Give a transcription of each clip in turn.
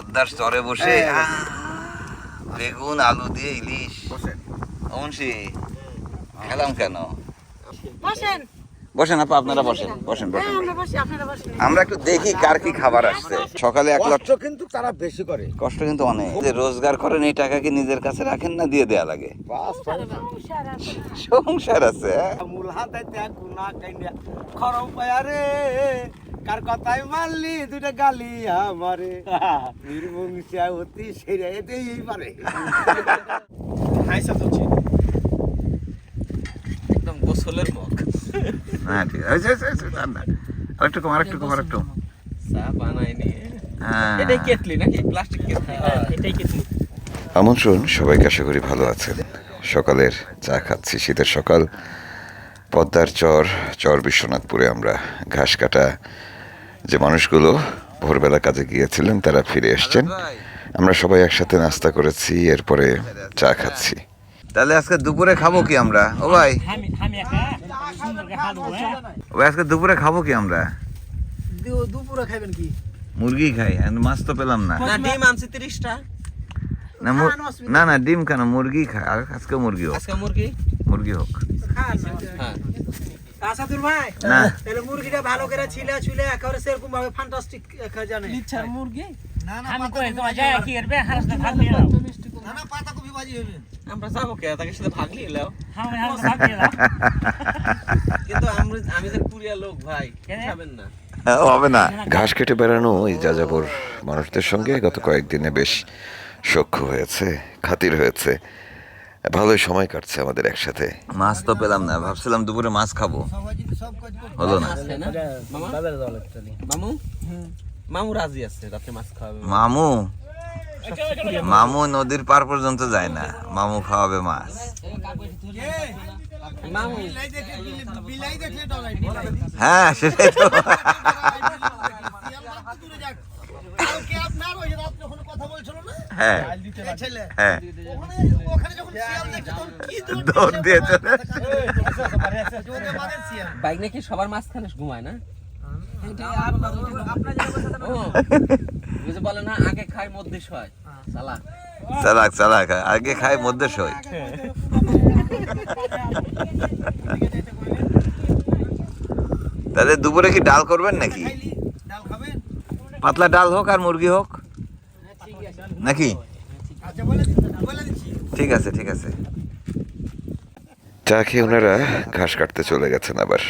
পদ্মার চরে বসে বেগুন আলু দিয়ে ইলিশ। অমনসি খেলাম কেন? বসেন। বসেন আপা আপনারা বসেন বসেন হ্যাঁ বসেন। আমরা একটু দেখি কার কি খাবার আসছে। সকালে এক লট কষ্ট কিন্তু তারা বেশি করে। কষ্ট কিন্তু অনেক। যে রোজগার করেন এই টাকা কি নিজের কাছে রাখেন না দিয়ে দেয়া লাগে? সংসার আছে। না। সংসার আছে হ্যাঁ? কার কথাই মারলি দুটা গালি আমারে। নির্বংশিয়া অতি সেরে এতেই পারে। হাইসা তুলছি একদম গোসলের মুখ হ্যাঁ ঠিক আছে। আরেকটু কম আরেকটু কম আরেকটু চা বানাইনি হ্যাঁ। এটাই কেটলি নাকি? Plastic kettle. এটাই কেটলি। আমন্ত্রণ সবাইকে আশা করি ভালো আছেন। সকালের চা খাচ্ছি শীতের সকাল। পদ্মার চর চর বিশ্বনাথপুরে আমরা ঘাস কাটা যে মানুষগুলো ভোরবেলা কাজে গিয়েছিলেন তারা ফিরে এসছেন। আমরা সবাই একসাথে নাস্তা করেছি এরপরে চা খাচ্ছি। তাহলে আজকে দুপুরে খাব কি আমরা? ও ভাই। ও আজকে দুপুরে খাব কি আমরা? দুপুরে খাইবেন কি? মুরগি খাই মাছ তো পেলাম না। না ডিম আনছি তিরিশটা। না না না ডিম কেন? মুরগি খাই আজকে মুরগি হোক। আজকে মুরগি? মুরগি হোক। হ্যাঁ। আসাদুর ভাই না। তাহলে মুরগিটা ভালো করে ছিলে ছুলে একেবারে সেরকম ভাবে ফ্যান্টাস্টিক জানে। ইচ্ছার মুরগি? না না আমি কই তোমার যায় কি করবে হারস না ভাগ নিয়ে নাও। না না পাতা কপি ভাজি হবে। আমরা যাব কে? তাকে সাথে ভাগ নিয়ে এলাও আমি হারস ভাগ নিয়ে নাও। কিন্তু আমি যে পুরিয়া লোক ভাই খাবেন না। হবে না। ঘাস কেটে বেড়ানো এই যাযাবর মানুষদের সঙ্গে গত কয়েকদিনে বেশ সখ্য হয়েছে খাতির হয়েছে। ভালোই সময় কাটছে আমাদের একসাথে। মাছ তো পেলাম না ভাবছিলাম দুপুরে মাছ খাব। হলো না। আছে না? মামা? মামু? মামু রাজি আছে রাতে মাছ খাওয়াবে। মামু? মামু নদীর পার পর্যন্ত যায় না। মামু খাওয়াবে মাছ। হ্যাঁ সেটাই তো। হ্যাঁ। হ্যাঁ। বাইক নাকি সবার মাঝখানে ঘুমায় না? ও। বলে না আগে খায় মধ্যে শয়। চালা চালাক। চালাক আগে খাই মধ্যে সই তাহলে দুপুরে কি ডাল করবেন নাকি? পাতলা ডাল হোক আর মুরগি হোক। নাকি? আচ্ছা বলে দিচ্ছি বলে দিচ্ছি ঠিক আছে ঠিক আছে। চা খেয়ে ওনারা ঘাস কাটতে চলে গেছেন আবার।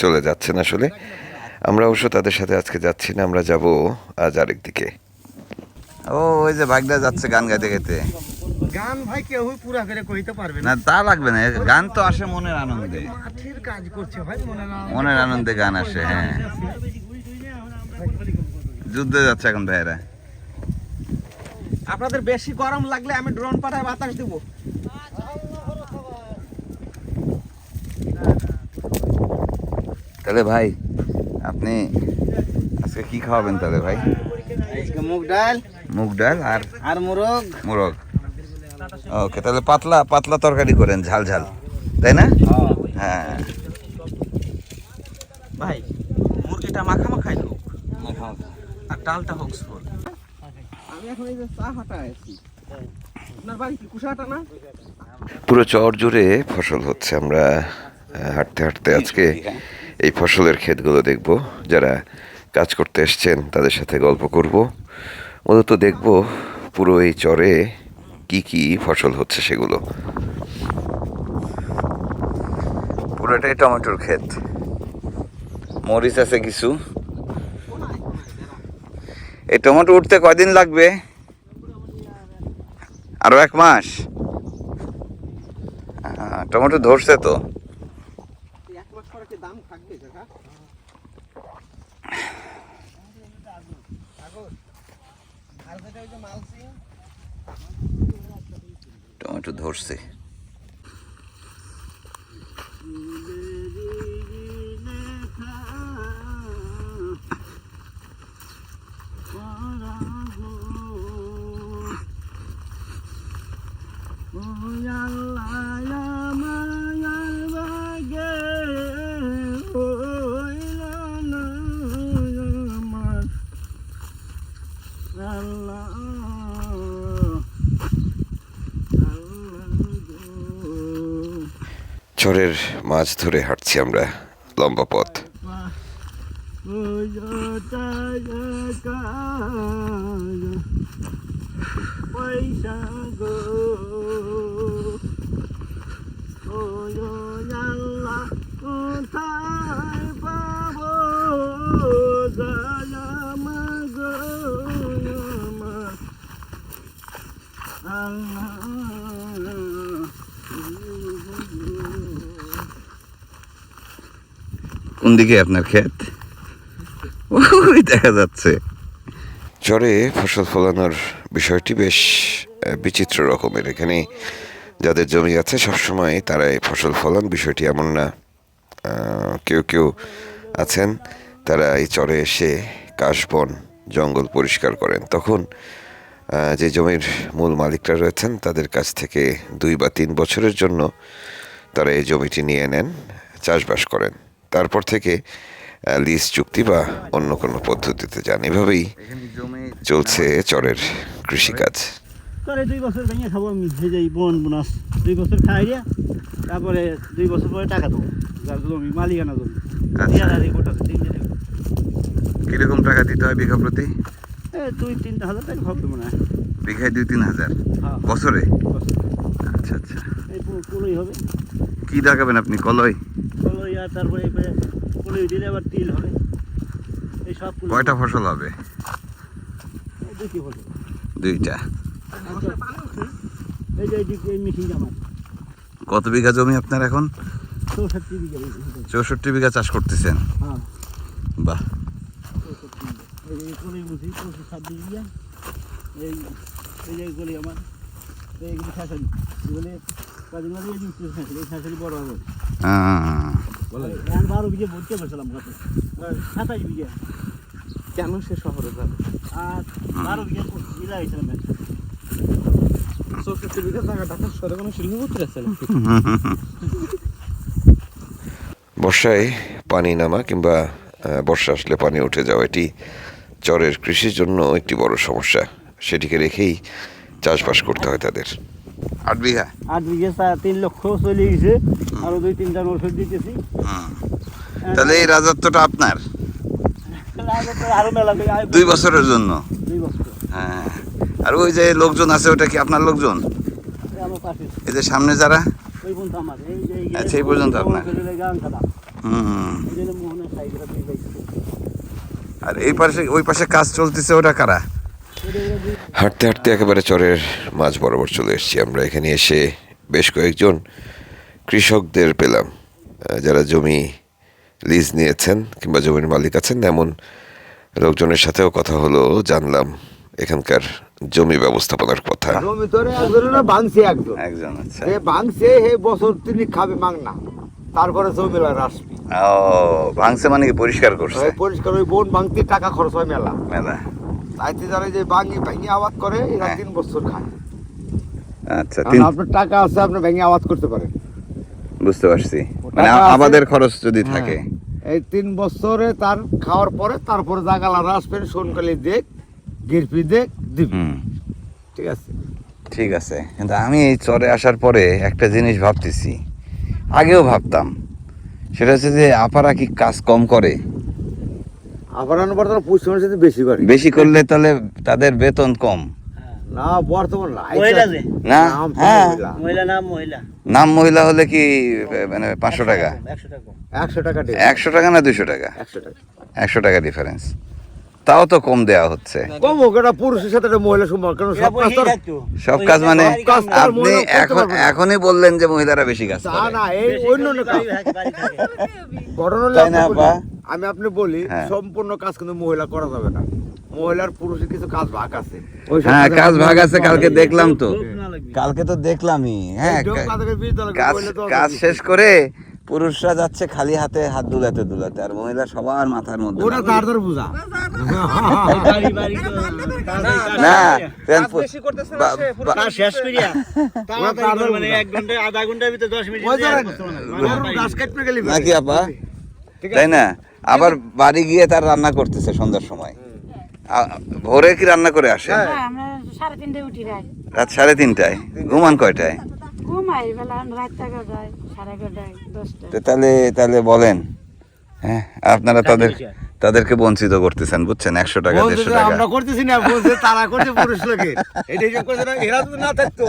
চলে যাচ্ছেন আসলে। আমরা অবশ্য তাদের সাথে আজকে যাচ্ছি না আমরা যাব আজ আরেক দিকে। ও ওই যে বাগদা যাচ্ছে গান গাইতে গাইতে। গান ভাই কেউ পুরা করে কইতে পারবে না। না তা লাগবে না গান তো আসে মনের আনন্দে। মাঠের কাজ করছে ভাই মনে না মনের আনন্দে গান আসে হ্যাঁ। যুদ্ধে যাচ্ছে এখন ভাইয়েরা। আপনাদের বেশি গরম লাগলে আমি ড্রোন পাঠায় বাতাস দেবো। তাহলে ভাই আপনি আজকে কি খাওয়াবেন তাহলে ভাই? আজকে মুগ ডাল। মুগ ডাল আর আর মোরগ। মোরগ। ওকে তাহলে পাতলা পাতলা তরকারি করেন ঝাল ঝাল। তাই না? হ্যাঁ। ভাই মুরগিটা মাখা মাখাই হোক। আর ডালটা হোক আমি এখন এই যে চা হাঁটা আছি আপনার বাড়ি কি কুশাহাটা না? পুরো চর জুড়ে ফসল হচ্ছে। আমরা হাঁটতে হাঁটতে আজকে এই ফসলের ক্ষেতগুলো দেখব, যারা কাজ করতে এসছেন তাদের সাথে গল্প করব। মূলত দেখব পুরো এই চরে কি কি ফসল হচ্ছে সেগুলো। পুরোটাই টমেটোর ক্ষেত। মরিচ আছে কিছু। এই টমেটো উঠতে কয়দিন লাগবে? আরও এক মাস? টমেটো ধরছে তো এক মাস পরে কি দাম থাকবে কাকা টমেটো ধরছে। চরের মাছ ধরে হাঁটছি আমরা লম্বা পথ। আল্লাহ। কোন দিকে আপনার ক্ষেত? ওই দেখা যাচ্ছে। চরে ফসল ফলানোর বিষয়টি বেশ বিচিত্র রকমের। এখানে যাদের জমি আছে, সবসময় তারা এই ফসল ফলান, বিষয়টি এমন না। কেউ কেউ আছেন, তারা এই চরে এসে কাশবন জঙ্গল পরিষ্কার করেন। তখন যে জমির মূল মালিকরা রয়েছেন, তাদের কাছ থেকে দুই বা তিন বছরের জন্য তারা এই জমিটি নিয়ে নেন, চাষবাস করেন। তারপর থেকে লিজ চুক্তি বা অন্য কোনো পদ্ধতিতে যান। এভাবেই চলছে চরের কৃষিকাজ। তারে দুই বছর ভেঙে খাব আমি এই যে বন বোনাস দুই বছর খাই তারপরে দুই বছর পরে টাকা দেবো। যার জমি মালিকানা জমি। আচ্ছা। কীরকম টাকা দিতে হয় বিঘা প্রতি? দুই তিন হাজার টাকা হবে মনে হয়। বিঘায় দুই তিন হাজার? হ্যাঁ। বছরে? আচ্ছা আচ্ছা। এই পুরো হবে। কি দেখাবেন আপনি? কলই? কুলোই আর তারপরে এবারে কুলোই দিলে আবার তিল হবে। এই সব কয়টা ফসল হবে? দুটি দুইটা এই যে এই দিক মেশিন আমার কত বিঘা জমি আপনার এখন? চৌষট্টি বিঘা চৌষট্টি বিঘা চাষ করতেছেন? হ্যাঁ। বাহ। এই কুলোই পঁচিশ ছাব্বিশ বিঘা। এই এই যে গলি আমার। এইগুলি শাসারি এগুলি কেন সে শহরে যাবে আর বারো বিঘে বিঘা বর্ষায় পানি নামা কিংবা বর্ষা আসলে পানি উঠে যাওয়া, এটি চরের কৃষির জন্য একটি বড় সমস্যা। সেটিকে রেখেই চাষবাস করতে হয় তাদের। আট বিঘা আট বিঘে চা- তিন লক্ষ চলে গেছে আরও দুই তিনটা ওষুধ দিতেছি তাহলে এই রাজত্বটা আপনার দুই বছরের জন্য হ্যাঁ আর ওই যে লোকজন আছে ওটা কি আপনার লোকজন এই যে সামনে যারা আচ্ছা, এই পর্যন্ত আপনার। হুম আর এই পাশে ওই পাশে কাজ চলতেছে ওটা কারা হাঁটতে হাঁটতে একেবারে চরের মাঝ বরাবর চলে এসেছি। আমরা এখানে এসে বেশ কয়েকজন কৃষকদের পেলাম। যারা জমি লিজ নিয়েছেন কিংবা জমির মালিক আছেন এমন লোকজনের সাথেও কথা হলো জানলাম এখানকার জমি ব্যবস্থাপনার কথা। জমি একজন ভাঙছে একজন। একজন আচ্ছা। সে ভাঙছে হে বছর তিনি খাবে মাং না। তারপরে জমি আসবি। ও ভাঙছে মানে কি পরিষ্কার করছে? পরিষ্কার ওই বোন ভাঙতে টাকা খরচ হয় মেলা। মেলা। তাইতে যারা যে ভাঙি ভাঙি আবাদ করে এরা হ্যাঁ। তিন বছর খায়। আচ্ছা কারণ আপনার টাকা আছে আপনি ভেঙে আবাদ করতে পারেন। বুঝতে পারছি। মানে আমাদের খরচ যদি থাকে। এই তিন বছরে তার খাওয়ার পরে তারপরে জাগালারা আসবেন সোনকালি দেখ গিরপি দেখ দিবি। ঠিক আছে। ঠিক আছে। কিন্তু আমি এই চরে আসার পরে একটা জিনিস ভাবতেছি। আগেও ভাবতাম। সেটা হচ্ছে যে আপারা কি কাজ কম করে? বর্তমান বেশি করে। বেশি করলে তাহলে তাদের বেতন কম। না বর্তমান না মহিলা না? নাম হ্যাঁ। মহিলা। নাম মহিলা। হলে কি মানে পাঁচশো টাকা একশো টাকা একশো টাকা একশো টাকা না দুশো টাকা? একশো টাকা। একশো টাকা ডিফারেন্স তাও তো কম দেওয়া হচ্ছে। কম হোক এটা পুরুষের সাথে একটা মহিলা সমান কারণ সব কাজ তো সব কাজ মানে আপনি এখন এখনই বললেন যে মহিলারা বেশি কাজ করে। না এই অন্য না কাজ। ঘটনা তাই না, আপা? আমি আপনি বলি হ্যাঁ। সম্পূর্ণ কাজ কিন্তু মহিলা করা যাবে না। মহিলার পুরুষের কিছু কাজ ভাগ আছে। হ্যাঁ কাজ ভাগ আছে কালকে দেখলাম তো। কালকে তো দেখলামই হ্যাঁ কাজ শেষ করে পুরুষরা যাচ্ছে খালি হাতে হাত দুলাতে দুলাতে আর মহিলা সবার মাথার মধ্যে ওটা লাগবে। তার তার বুঝা না শেষ করিয়া মানে। এক ঘণ্টা আধা ঘণ্টার ভিতরে দশ মিনিট ওই ধরেন, মানে কাটতে গেলি নাকি আপা? তাই না? আবার বাড়ি গিয়ে তার রান্না করতেছে সন্ধ্যার সময়। ভোরে কি রান্না করে আসে? হ্যাঁ আমরা সাড়ে তিনটায় উঠি রাত রাত সাড়ে তিনটায়। ঘুমান কয়টায়? ঘুমাই বেলা রাত এগারোটায় সাড়ে এগারোটায় দশটায়। তাহলে তাহলে বলেন হ্যাঁ আপনারা তাদের তাদেরকে বঞ্চিত করতেছেন বুঝছেন? একশো টাকা দেড়শো টাকা। আমরা করতেছি না বলছে তারা করছে পুরুষ লোকে। এটা হিসাব করছে না এরা যদি না থাকতো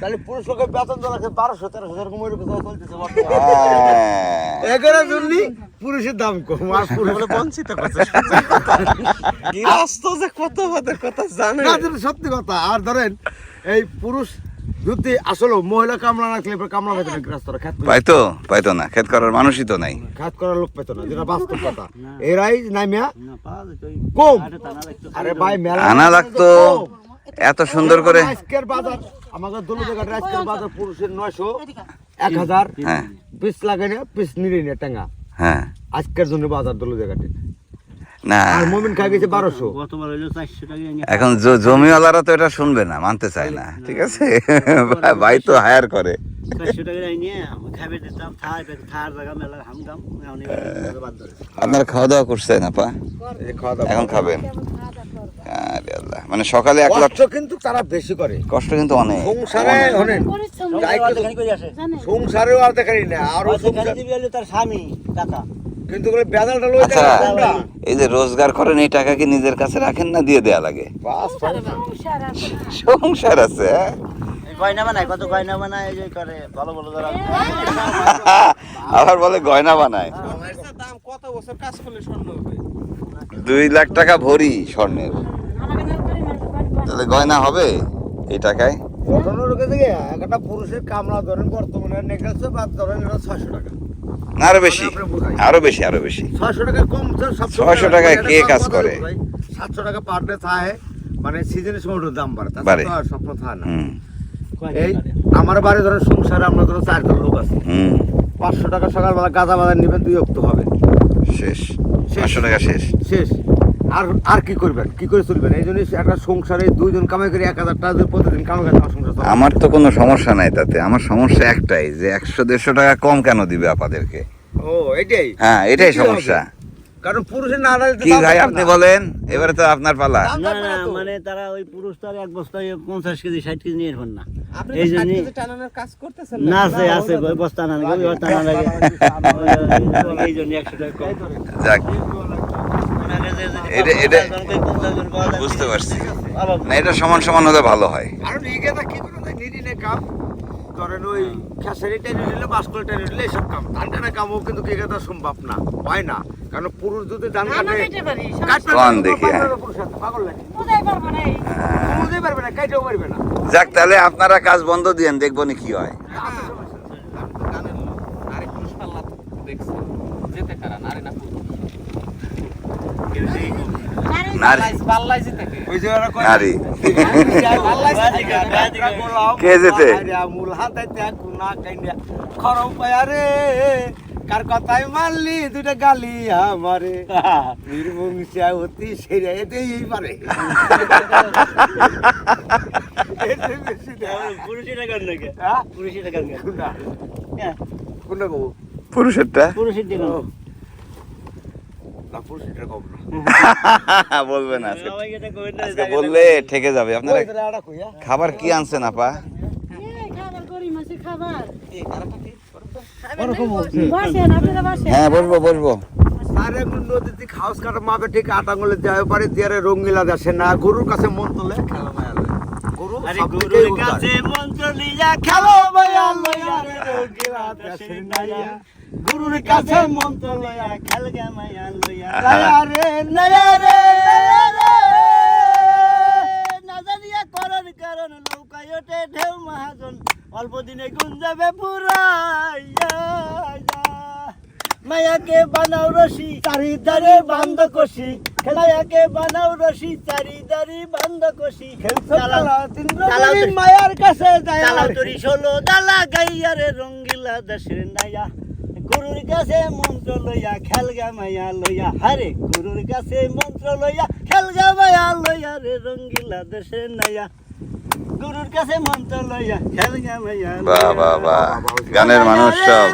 তাহলে পুরুষ লোকের বেতন তো রাখে বারোশো তেরোশো এরকম ওই রকম চলতেছে হ্যাঁ। এগারো জন্যই পুরুষের দাম কম আর পুরুষ বঞ্চিত করছে গৃহস্থ যে কত পদের কথা জানে। না, সত্যি কথা আর ধরেন এই পুরুষ যদি আসলে মহিলা কামলা রাখলে এবার কামলা পেতো না গ্রাস্তরা খ্যাত পাইতো পাইতো না ক্ষেত করার মানুষই তো নাই। খ্যাত করার লোক পেতো না যেটা বাস্তব কথা। এরাই নামিয়া কম। আরে ভাই মেলা আনা লাগতো। এত সুন্দর করে। আজকের বাজার আমাদের দোলো জায়গাটা আজকের বাজার পুরুষের নয়শো এক হাজার হ্যাঁ। পিস লাগে না পিস নিরে না টাঙ্গা। হ্যাঁ। আজকের জন্য বাজার দোলো জায়গাতে না আর মোমিন খাই গেছে বারোশো গতবার হইল চারশো টাকা এখন জমিওয়ালারা তো এটা শুনবে না মানতে চায় না ঠিক আছে ভাই তো হায়ার করে আপনারা খাওয়া দাওয়া করছেন আপা এই খাওয়া দাওয়া এখন খাবেন মানে সকালে এক লাখ কিন্তু তারা বেশি করে কষ্ট কিন্তু অনেক সংসারে দেখানি জানে সংসারেও আর দেখারি না আরও তার স্বামী টাকা কিন্তু বেজালটা লই আচ্ছা এই যে রোজগার করেন এই টাকা কি নিজের কাছে রাখেন না দিয়ে দেয়া লাগে? সংসার আছে হ্যাঁ? গয়না বানায় কত গয়না বানায় এই যে করে ভালো ভালো যারা আবার বলে গয়না বানায়। দাম কত বছর কাজ করলে স্বর্ণ হবে? দুই লাখ টাকা ভরি স্বর্ণের। তাহলে গয়না হবে এই টাকায়? ঘটনা রোগে থেকে একটা পুরুষের কামলা ধরেন বর্তমানে নেকলেসে বাদ ধরেন এটা ছয়শো টাকা। আরও বেশি আরও বেশি আরও বেশি। ছয়শো টাকা কম সব 600 টাকায় কে কাজ করে? সাতশো টাকা পার ডে থাকে মানে সিজনের সময় ওটার দাম বাড়ে বাড়ে। তাছাড়া তো আর স্বপ্ন থাকে না। এই আমার বাড়ি ধরেন সংসারে আমরা ধরো চারজন লোক আছে। পাঁচশো টাকা সকালবেলা গাঁজা বাজার নেবেন দুই অক্ত হবে। শেষ। পাঁচশো টাকা শেষ। শেষ। আর আর কি করবেন? কি করে চলবেন? এই জন্যই একটা সংসারে দুইজন কামাই করে এক হাজার টাকা দিয়ে প্রতিদিন কামাই করে আমার সংসার আমার তো কোনো সমস্যা নাই তাতে। আমার সমস্যা একটাই যে একশো দেড়শো টাকা কম কেন দিবে আপনাদেরকে? ও এটাই। হ্যাঁ এটাই সমস্যা। কারণ পুরুষের না কি ভাই আপনি বলেন এবারে তো আপনার পালা। না না না মানে তারা ওই পুরুষ তার এক বস্তায় পঞ্চাশ কেজি ষাট কেজি নিয়ে না। এই কেজি করতেছেন না। আছে আছে বস্তা না লাগে বস্তা না লাগে এই জন্য একশো টাকা কম। যাক। এটা- এটা-। বুঝতে পারছি। না এটা সমান সমান হলে ভালো হয়। আর লিগে কি করে দেয় কাম। ধরেন ওই খেসারি টেনে নিলে বাসকল টেনে নিলে এইসব কাম। ধান কাটা কামও কিন্তু কি কথা সম্ভব না। হয় কারণ পুরুষ যদি ধান কাটে দেখি, যাক তাহলে আপনারা কাজ বন্ধ দিয়েন দেখব নি কি হয়। দেখছে। যেতে কারা নারী না পুরুষ। নারী পাল্লাই যেতে কে? ওই যে ওরা কয় নারী গোলাম, কে যেতে? আরে মূল হাতাইতে কুনা কাইন্ডা খরম পায়া রে কার কথাই মারলি দুটা গালি আমারে বীরবংশা অতি সেরা এটাই এই পারে এটাই বেশি দেয়। পুরুষই টাকার নাকি? পুরুষই টাকার নাকি কোনটা? কোনটা কবো? পুরুষেরটা পুরুষের দিন না, পুরুষ এটা কবো না। বলবে না আজকে। বললে ঠেকে যাবে। আপনারা হ্যাঁ? খাবার কি আনছেন আপা? হ্যাঁ বসবো বসবো। আর নদীতে খাওয়াস কাটা মাপে ঠিক আট আঙুলে দেওয়া পারে দিয়ারে রঙ্গিলা দেশে না গরুর কাছে মন তোলে খেলা আরে গুরুর কাছে মন্ত্র লিয়া খেলো মায়া লইয়া রে রঙ্গিলা দেশে নাইয়া। গুরুর কাছে মন মন্ত্র লয়া খেলগা মায়া লয়া নাইয়া রে নাইয়া রে নাইয়া রে। না জানিয়া করণ কারণ নৌকায় ওঠে ঢেউ মহাজন। অল্প দিনে গুণ যাবে পুরাইয়া মায়াকে বানাও রশি চারিদারে বান্ধ কষি। মায়াকে বানাও রশি চারিদারি বান্ধ কষি। খেলছো চালাও- খেলা, তিন চালাও রঙিন তো- মায়ার কাছে যায়। চালাও আর। তরি ষোলো ডালা গাইয়া রে রঙ্গিলা দেশের নাইয়া গুরুর কাছে মন্ত্র লইয়া খেলগা মায়া লইয়া। হারে গুরুর কাছে মন্ত্র লইয়া খেলগা মায়া লইয়া রে রঙ্গিলা দেশের নাইয়া গুরুর কাছে মন্ত্র লইয়া খেলগা মায়া বাহ বাহ বাহ। গানের মানুষ সব।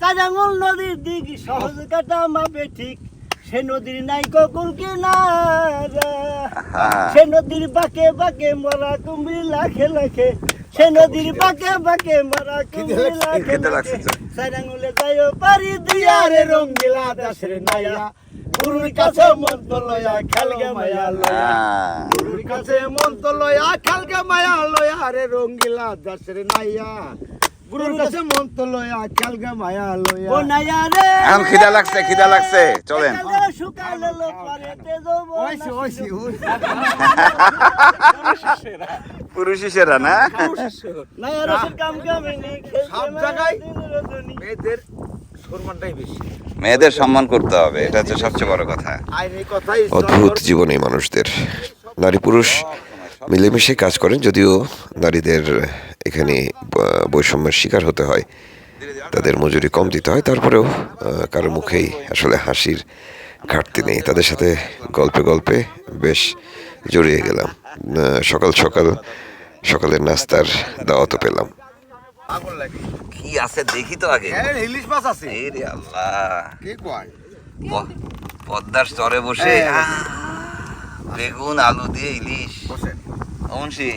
চাজাঙ্গুল নদীর দিক সহজ কাটা মাপে ঠিক। সে নদীর নাই ককুল কিনারা। সে নদীর বাঁকে বাঁকে মরা কুমির লাখে লাখে। সে নদীর বাঁকে বাঁকে মরা কুমির লাখে লাখে। সাইরাঙ্গুলে যাইও পারি দিয়া রে রঙ্গিলা দাসের নাইয়া গুরুর কাছে মন্ত লয়া খেলগে মায়া লয়া। গুরুর কাছে তো লয়া খালকে মায়া লয়া রে রঙ্গিলা দাসের নাইয়া গুরুর কাছে লয়া খালকে মায়া লয়া। ও নাইয়া রে। এখন খিদা লাগছে খিদা লাগছে। চলেন। শুকালে লোক পারেতে যাব ওইছি ওইছি ওইছি। পুরুষই সেরা না? নাইয়া রসের কাম কামিনী সব জায়গায় মেয়েদের মেয়েদের সম্মান করতে হবে এটা হচ্ছে সবচেয়ে বড় কথা। আইন এই কথাই অদ্ভুত জীবন এই মানুষদের। নারী পুরুষ মিলেমিশে কাজ করেন যদিও নারীদের এখানে বৈষম্যের শিকার হতে হয়। তাদের মজুরি কম দিতে হয় তারপরেও কারও মুখেই আসলে হাসির ঘাটতি নেই। তাদের সাথে গল্পে গল্পে বেশ জড়িয়ে গেলাম। সকাল সকাল সকালের নাস্তার দাওয়াতও পেলাম। আগুন লাগে কি আছে দেখি তো আগে। হ্যাঁ ইলিশ মাছ আছে। রে আল্লাহ। কি কয়? পদ্মার চরে বসে। হ্যাঁ। বেগুন আলু দিয়ে ইলিশ। বসেন অংশী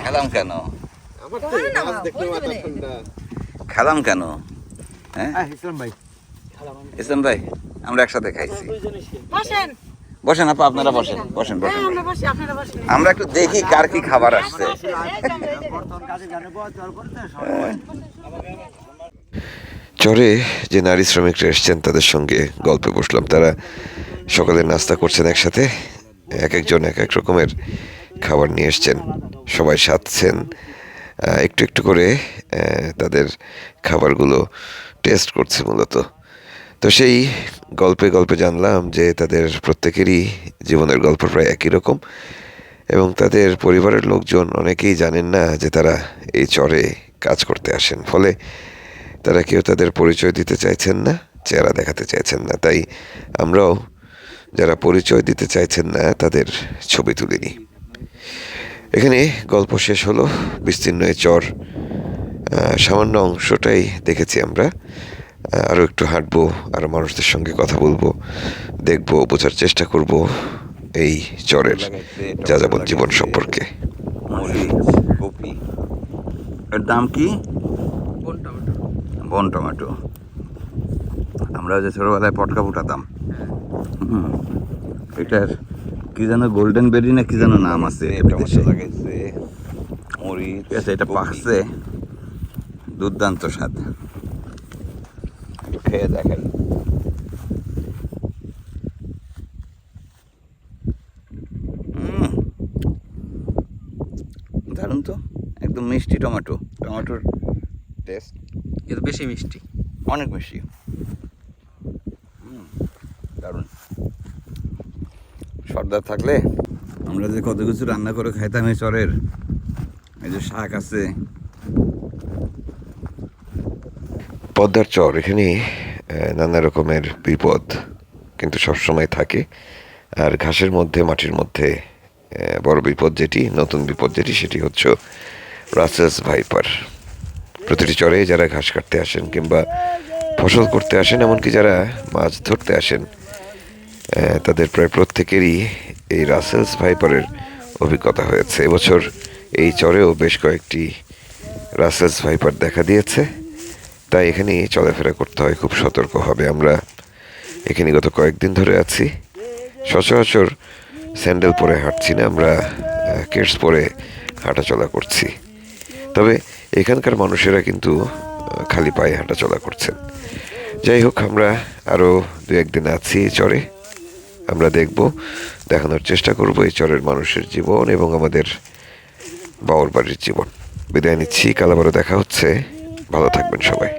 খেলাম কেন? খেলাম কেন? হ্যাঁ? হ্যাঁ ইসলাম ভাই। ইসলাম ভাই আমরা একসাথে খাইছি। বসেন। বসেন আপা আপনারা বসেন বসেন বসেন। আমরা বসি আপনারা বসেন। আমরা একটু দেখি কার কি খাবার আসছে। চল করতে চরে যে নারী শ্রমিকরা এসছেন তাদের সঙ্গে গল্পে বসলাম। তারা সকালে নাস্তা করছেন একসাথে। এক একজন এক এক রকমের খাবার নিয়ে এসছেন। সবাই সাধছেন আহ, একটু একটু করে তাদের খাবারগুলো টেস্ট করছে মূলত। তো সেই গল্পে গল্পে জানলাম যে তাদের প্রত্যেকেরই জীবনের গল্প প্রায় একই রকম এবং তাদের পরিবারের লোকজন অনেকেই জানেন না যে তারা এই চরে কাজ করতে আসেন। ফলে তারা কেউ তাদের পরিচয় দিতে চাইছেন না, চেহারা দেখাতে চাইছেন না। তাই আমরাও যারা পরিচয় দিতে চাইছেন না, তাদের ছবি তুলিনি। এখানে গল্প শেষ হলো বিস্তীর্ণ এই চর সামান্য অংশটাই দেখেছি আমরা। আরও একটু হাঁটবো আরও মানুষদের সঙ্গে কথা বলব দেখব বোঝার চেষ্টা করব এই চরের যা যাযাবন জীবন সম্পর্কে। এর দাম কি? কোন টমেটো। বন টমেটো। আমরা যে ছোটবেলায় পটকা ফুটাতাম। হুম, এটার কি যেন গোল্ডেন বেরি না কি যেন নাম আছে বিদেশে ঠিক আছে এটা পাকছে। দুর্দান্ত স্বাদ। একটু খেয়ে দেখেন। উম, দারুণ তো। একদম মিষ্টি টমেটো। টমেটোর টেস্ট এটা বেশি মিষ্টি। অনেক বেশি হুম, দারুণ সর্দার থাকলে? আমরা যে কত কিছু রান্না করে খাইতাম এই চরের এই যে শাক আছে। পদ্মার চর এখানে নানা রকমের বিপদ কিন্তু সবসময় থাকে। আর ঘাসের মধ্যে মাটির মধ্যে বড় বিপদ যেটি নতুন বিপদ যেটি সেটি হচ্ছে রাসেস ভাইপার প্রতিটি চরে যারা ঘাস কাটতে আসেন কিংবা ফসল করতে আসেন এমনকি যারা মাছ ধরতে আসেন তাদের প্রায় প্রত্যেকেরই এই রাসেলস ভাইপারের অভিজ্ঞতা হয়েছে। এবছর এই চরেও বেশ কয়েকটি রাসেলস ভাইপার দেখা দিয়েছে। তাই এখানে চলাফেরা করতে হয়, খুব সতর্ক হবে। আমরা এখানে গত কয়েকদিন ধরে আছি। সচরাচর স্যান্ডেল পরে হাঁটছি না, আমরা কেটস পরে হাঁটাচলা করছি। তবে এখানকার মানুষেরা কিন্তু খালি পায়ে হাঁটাচলা করছেন। যাই হোক, আমরা আরও দু একদিন আছি চরে। আমরা দেখব, দেখানোর চেষ্টা করব এই চরের মানুষের জীবন এবং আমাদের বাউর বাড়ির জীবন। বিদায় নিচ্ছি, কাল আবারও দেখা হচ্ছে। ভালো থাকবেন সবাই।